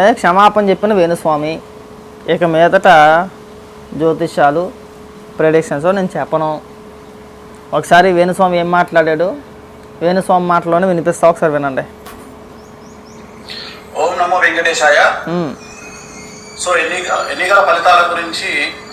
క్షమాపణ చెప్పిన వేణుస్వామి. ఇక మీదట జ్యోతిష్యాలు ప్రెడిక్షన్స్ నేను చెప్పను. ఒకసారి వేణుస్వామి ఏం మాట్లాడాడు? వేణుస్వామి మాటలోనే వినిపిస్తా ఒకసారి వినండి. ఓం నమో వెంకటేశాయ. సో ఎన్నిక ఎన్నికల ఫలితాల గురించి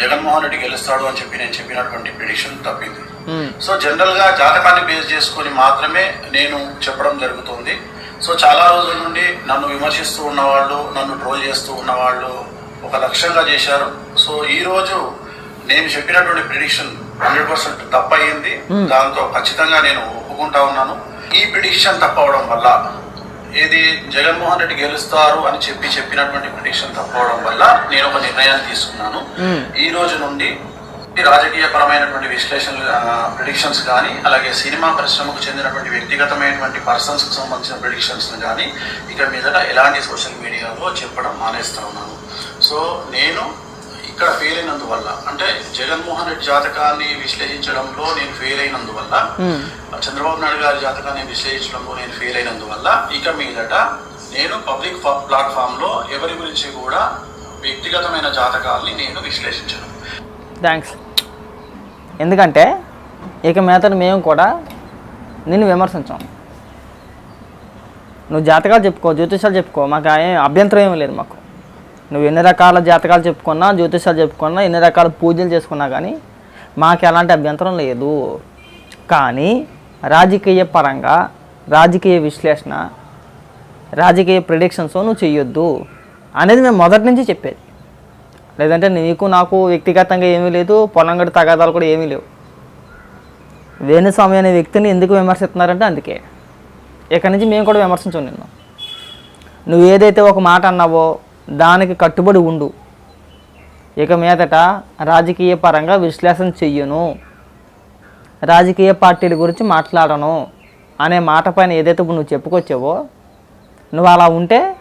జగన్మోహన్ రెడ్డి గెలుస్తాడు అని చెప్పి నేను చెప్పినటువంటి ప్రిడిక్షన్ తప్పింది. సో జనరల్గా జాతకాన్ని బేస్ చేసుకొని మాత్రమే నేను చెప్పడం జరుగుతుంది. సో చాలా రోజుల నుండి నన్ను విమర్శిస్తూ ఉన్నవాళ్ళు నన్ను ట్రోల్ చేస్తూ ఉన్నవాళ్ళు ఒక లక్ష్యంగా చేశారు. సో ఈ రోజు నేను చెప్పినటువంటి ప్రిడిక్షన్ హండ్రెడ్ పర్సెంట్ తప్పయింది. దాంతో ఖచ్చితంగా నేను ఒప్పుకుంటా ఉన్నాను. ఈ ప్రిడిక్షన్ తప్పవడం వల్ల ఏది జగన్మోహన్ రెడ్డి గెలుస్తారు అని చెప్పి చెప్పినటువంటి ప్రిడిక్షన్ తప్పవడం వల్ల నేను ఒక నిర్ణయాన్ని తీసుకున్నాను. ఈ రోజు నుండి రాజకీయ పరమైనటువంటి విశ్లేషణ ప్రిడిక్షన్స్ కానీ అలాగే సినిమా పరిశ్రమకు చెందినటువంటి వ్యక్తిగతమైనటువంటి పర్సన్స్కు సంబంధించిన ప్రిడిక్షన్స్ కానీ ఇక మీదట ఎలాంటి సోషల్ మీడియాలో చెప్పడం మానేస్తా ఉన్నాను సో నేను ఇక్కడ ఫెయిల్ అయినందువల్ల అంటే జగన్మోహన్ రెడ్డి జాతకాన్ని విశ్లేషించడంలో నేను ఫెయిల్ అయినందువల్ల ఉమ్, చంద్రబాబు నాయుడు గారి జాతకాన్ని విశ్లేషించడంలో నేను ఫెయిల్ అయినందువల్ల ఇక మీదట నేను పబ్లిక్ ప్లాట్ఫామ్లో ఎవరి గురించి కూడా వ్యక్తిగతమైన జాతకాల్ని నేను విశ్లేషించను. థ్యాంక్స్ ఎందుకంటే ఇక మీదట మేము కూడా నిన్ను విమర్శించాం. నువ్వు జాతకాలు చెప్పుకో జ్యోతిషాలు చెప్పుకో మాకు అభ్యంతరం ఏమీ లేదు మాకు. నువ్వు ఎన్ని రకాల జాతకాలు చెప్పుకున్నా జ్యోతిషాలు చెప్పుకున్నా ఎన్ని రకాల పూజలు చేసుకున్నా కానీ మాకు ఎలాంటి అభ్యంతరం లేదు. కానీ రాజకీయ పరంగా రాజకీయ విశ్లేషణ రాజకీయ ప్రిడిక్షన్స్ నువ్వు చెయ్యొద్దు అనేది మేము మొదటి నుంచి చెప్పేది. లేదంటే నీకు నాకు వ్యక్తిగతంగా ఏమీ లేదు పొలంగడి తగాదాలు కూడా ఏమీ లేవు. వేణుస్వామి అనే వ్యక్తిని ఎందుకు విమర్శిస్తున్నారంటే అందుకే. ఇక్కడి నుంచి మేము కూడా విమర్శించాం నిన్ను. నువ్వు ఏదైతే ఒక మాట అన్నావో దానికి కట్టుబడి ఉండు. ఇక మీదట రాజకీయ పరంగా విశ్లేషణ చెయ్యను. రాజకీయ పార్టీల గురించి మాట్లాడను అనే మాట పైన ఏదైతే నువ్వు చెప్పుకొచ్చావో నువ్వు అలా ఉంటే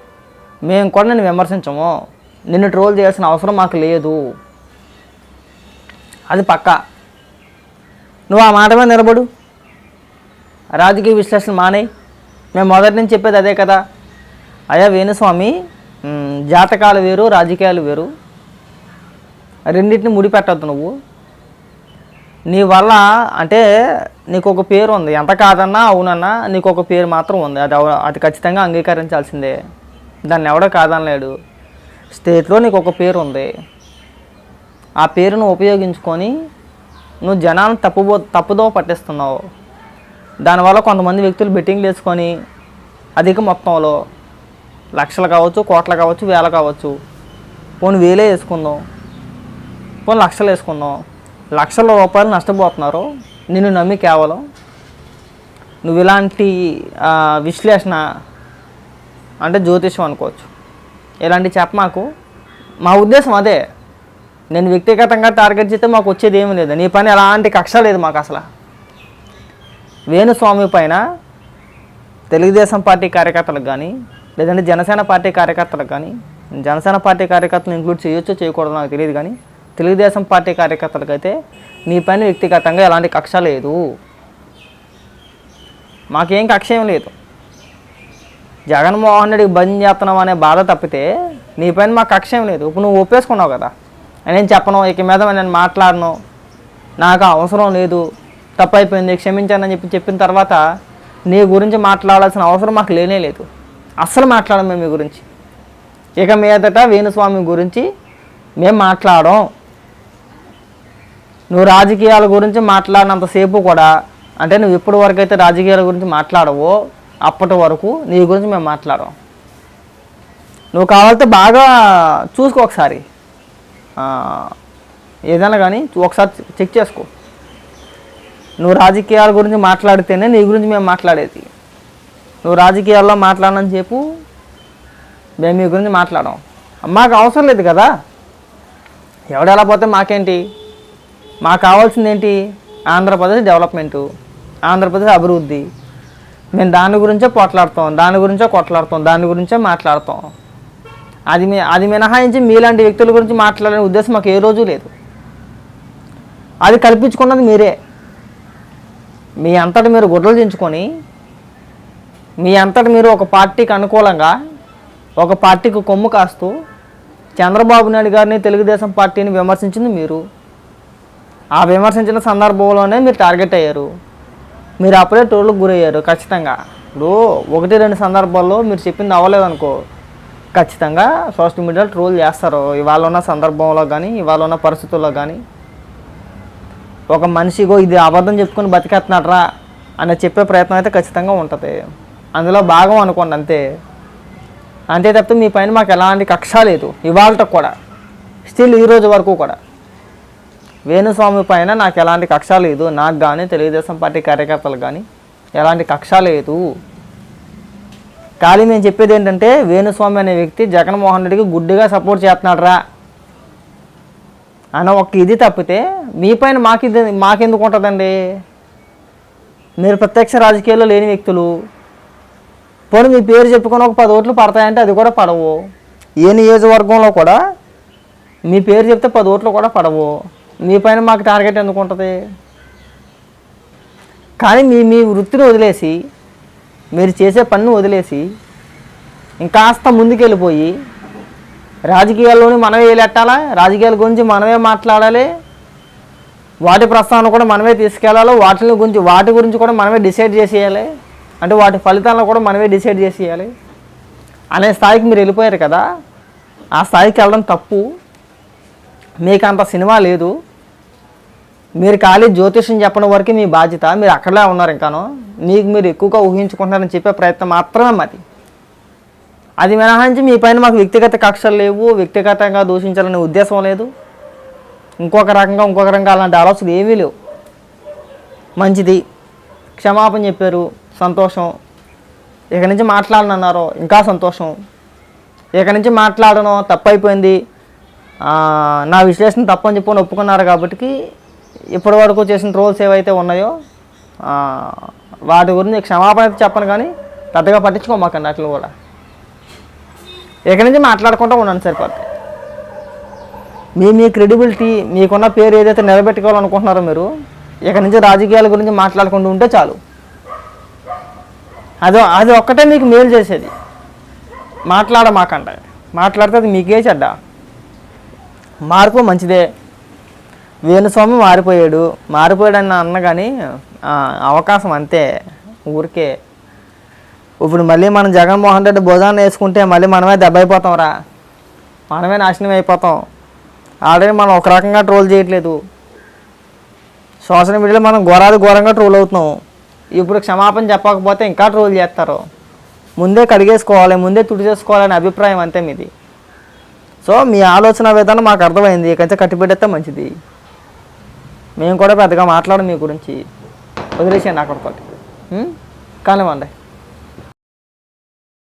మేము కూడా నిన్ను విమర్శించము. నిన్ను ట్రోల్ చేయాల్సిన అవసరం మాకు లేదు. అది పక్కా. నువ్వు ఆ మాట మీద నిలబడు. రాజకీయ విశ్లేషణ మానేయి. మేము మొదటి నుంచి చెప్పేది అదే కదా. అయ్యా వేణుస్వామి జాతకాలు వేరు రాజకీయాలు వేరు. రెండింటిని ముడిపెట్టద్దు నువ్వు. నీ వల్ల అంటే నీకు ఒక పేరు ఉంది. ఎంత కాదన్నా అవునన్నా నీకు ఒక పేరు మాత్రం ఉంది. అది అది ఖచ్చితంగా అంగీకరించాల్సిందే. దాన్ని ఎవడో కాదనలేడు. స్టేట్లో నీకు ఒక పేరు ఉంది. ఆ పేరును ఉపయోగించుకొని నువ్వు జనాలను తప్పుబో తప్పుదో పట్టిస్తున్నావు. దానివల్ల కొంతమంది వ్యక్తులు బెట్టింగ్లు వేసుకొని అధిక మొత్తంలో లక్షలు కావచ్చు కోట్లు కావచ్చు వేల కావచ్చు. పోనీ వేలే వేసుకుందాం. పోనీ లక్షలు వేసుకుందాం. లక్షల రూపాయలు నష్టపోతున్నారు. నిన్ను నమ్మి కేవలం. నువ్వు ఇలాంటి విశ్లేషణ అంటే జ్యోతిషం అనుకోవచ్చు. ఇలాంటి చెప్ప మాకు? మా ఉద్దేశం అదే. నేను వ్యక్తిగతంగా టార్గెట్ చేస్తే మాకు వచ్చేది ఏమీ లేదు. నీ పని ఎలాంటి కక్ష లేదు మాకు అసలు. వేణుస్వామి పైన తెలుగుదేశం పార్టీ కార్యకర్తలకు కానీ లేదంటే జనసేన పార్టీ కార్యకర్తలకు కానీ జనసేన పార్టీ కార్యకర్తలు ఇంక్లూడ్ చేయొచ్చో చేయకూడదు నాకు తెలియదు కానీ తెలుగుదేశం పార్టీ కార్యకర్తలకైతే నీ పైన వ్యక్తిగతంగా ఎలాంటి కక్ష లేదు. మాకేం కక్ష ఏం లేదు. జగన్మోహన్ రెడ్డికి బంద్ చేస్తున్నాం అనే బాధ తప్పితే నీ పైన మాకు కక్ష ఏం లేదు. ఇప్పుడు నువ్వు ఒప్పేసుకున్నావు కదా. నేను చెప్పను? ఇక మీద నేను మాట్లాడను. నాకు అవసరం లేదు. తప్పు అయిపోయింది క్షమించానని చెప్పి చెప్పిన తర్వాత నీ గురించి మాట్లాడాల్సిన అవసరం మాకు లేనే లేదు. అస్సలు మాట్లాడం మేము మీ గురించి. ఇక మీదట వేణుస్వామి గురించి మేము మాట్లాడం నువ్వు రాజకీయాల గురించి మాట్లాడినంతసేపు కూడా అంటే నువ్వు ఎప్పటి వరకు అయితే రాజకీయాల గురించి మాట్లాడవో అప్పటి వరకు నీ గురించి మేము మాట్లాడం నువ్వు కావాలంటే బాగా చూసుకో ఒకసారి. ఏదైనా కానీ ఒకసారి చెక్ చేసుకో. నువ్వు రాజకీయాల గురించి మాట్లాడితేనే నీ గురించి మేము మాట్లాడేది. నువ్వు రాజకీయాల్లో మాట్లాడనని చెప్పు. మేము మీ గురించి మాట్లాడాం మాకు అవసరం లేదు కదా. ఎవడెలా పోతే మాకేంటి? మాకు కావాల్సింది ఏంటి? ఆంధ్రప్రదేశ్ డెవలప్మెంటు ఆంధ్రప్రదేశ్ అభివృద్ధి. మేము దాని గురించే పోట్లాడతాం దాని గురించే కొట్లాడతాం దాని గురించే మాట్లాడతాం. అది మీ అది మినహాయించి మీలాంటి వ్యక్తుల గురించి మాట్లాడే ఉద్దేశం మాకు ఏ రోజు లేదు. అది కల్పించుకున్నది మీరే. మీ అంతటి మీరు గుడ్డలు దించుకొని మీ అంతటి మీరు ఒక పార్టీకి అనుకూలంగా ఒక పార్టీకి కొమ్ము కాస్తూ చంద్రబాబు నాయుడు గారిని తెలుగుదేశం పార్టీని విమర్శించింది మీరు. ఆ విమర్శించిన సందర్భంలోనే మీరు టార్గెట్ అయ్యారు. మీరు అప్పుడే టోర్లకు గురయ్యారు ఖచ్చితంగా. ఇప్పుడు ఒకటి రెండు సందర్భాల్లో మీరు చెప్పింది అవ్వలేదు అనుకో ఖచ్చితంగా సోషల్ మీడియాలో ట్రోల్ చేస్తారు. ఇవాళ ఉన్న సందర్భంలో కానీ ఇవాళ ఉన్న పరిస్థితుల్లో కానీ ఒక మనిషిగో ఇది అబద్ధం చెప్పుకొని బతికేస్తున్నాడ్రా అని చెప్పే ప్రయత్నం అయితే ఖచ్చితంగా ఉంటుంది. అందులో భాగం అనుకోండి అంతే. అంతే తప్పితే మీ పైన మాకు ఎలాంటి కక్ష లేదు. ఇవాళ కూడా. స్టిల్ ఈ రోజు వరకు కూడా. వేణుస్వామి పైన నాకు ఎలాంటి కక్ష లేదు. నాకు కానీ తెలుగుదేశం పార్టీ కార్యకర్తలు కానీ ఎలాంటి కక్ష లేదు. కానీ మేము చెప్పేది ఏంటంటే వేణుస్వామి అనే వ్యక్తి జగన్మోహన్ రెడ్డికి గుడ్డిగా సపోర్ట్ చేస్తున్నాడు రా అన్న ఒక్క ఇది తప్పితే మీ పైన మాకు ఇది మాకెందుకు ఉంటుందండి? మీరు ప్రత్యక్ష రాజకీయాల్లో లేని వ్యక్తులు. పోనీ మీ పేరు చెప్పుకొని ఒక పది ఓట్లు పడతాయంటే అది కూడా పడవు. ఏ నియోజకవర్గంలో కూడా మీ పేరు చెప్తే పది ఓట్లు కూడా పడవు. మీ పైన మాకు టార్గెట్ ఎందుకు ఉంటుంది? కానీ మీ మీ వృత్తిని వదిలేసి మీరు చేసే పనిని వదిలేసి ఇంకాస్త ముందుకెళ్ళిపోయి రాజకీయాల్లోని మనమే వేలెట్టాలా రాజకీయాల గురించి మనమే మాట్లాడాలి. వాటి ప్రస్తావన కూడా మనమే తీసుకెళ్ళాలి. వాటిని గురించి వాటి గురించి కూడా మనమే డిసైడ్ చేసేయాలి. అంటే వాటి ఫలితాలను కూడా మనమే డిసైడ్ చేసేయాలి. అనే స్థాయికి మీరు వెళ్ళిపోయారు కదా ఆ స్థాయికి వెళ్ళడం తప్పు. మీకు అంత సినిమా లేదు. మీరు ఖాళీ జ్యోతిష్యం చెప్పడం వరకు మీ బాధ్యత. మీరు అక్కడే ఉన్నారు ఇంకాను. మీకు మీరు ఎక్కువగా ఊహించుకుంటారని చెప్పే ప్రయత్నం మాత్రమే మాది. అది మినహాయించి మీ పైన మాకు వ్యక్తిగత కక్షలు లేవు. వ్యక్తిగతంగా దూషించాలనే ఉద్దేశం లేదు. ఇంకొక రకంగా ఇంకొక రకంగా అలాంటి ఆలోచనలు ఏమీ లేవు. మంచిది. క్షమాపణ చెప్పారు. సంతోషం. ఇక నుంచి మాట్లాడనన్నారు ఇంకా సంతోషం. ఇక నుంచి మాట్లాడను తప్పైపోయింది. నా విశ్లేషణ తప్పని చెప్పని ఒప్పుకున్నారు కాబట్టి ఇప్పటి వరకు చేసిన రోల్స్ ఏవైతే ఉన్నాయో వాటి గురించి క్షమాపణ అయితే చెప్పను కానీ పెద్దగా పట్టించుకోమాకండి అట్లా కూడా. ఇక నుంచి మాట్లాడుకుంటూ ఉండండి సరిపోద్ది మీ మీ క్రెడిబిలిటీ మీకున్న పేరు ఏదైతే నిలబెట్టుకోవాలనుకుంటున్నారో మీరు ఇక నుంచి రాజకీయాల గురించి మాట్లాడుకుంటూ ఉంటే చాలు. అది అది ఒక్కటే మీకు మేలు చేసేది. మాట్లాడమాకండి మాట్లాడితే అది మీకే చెడ్డ. మార్పు మంచిదే. వేణుస్వామి మారిపోయాడు. మారిపోయాడని అన్న కానీ అవకాశం అంతే. ఊరికే. ఇప్పుడు మళ్ళీ మనం జగన్మోహన్ రెడ్డి భోజనం వేసుకుంటే మళ్ళీ మనమే దెబ్బ అయిపోతాం రా మనమే నాశనం అయిపోతాం. ఆల్రెడీ మనం ఒక రకంగా ట్రోల్ చేయట్లేదు. సోషల్ మీడియాలో మనం ఘోరాది ఘోరంగా ట్రోల్ అవుతున్నాం. ఇప్పుడు క్షమాపణ చెప్పకపోతే ఇంకా ట్రోల్ చేస్తారు. ముందే కడిగేసుకోవాలి ముందే తుడి చేసుకోవాలనే అభిప్రాయం అంతే మీది. సో మీ ఆలోచన విధానం మాకు అర్థమైంది. ఇకైతే కట్టిపెట్టేస్తే మంచిది. మేము కూడా పెద్దగా మాట్లాడడం మీ గురించి. వదిలేసాను అక్కడితో కానివ్వండి.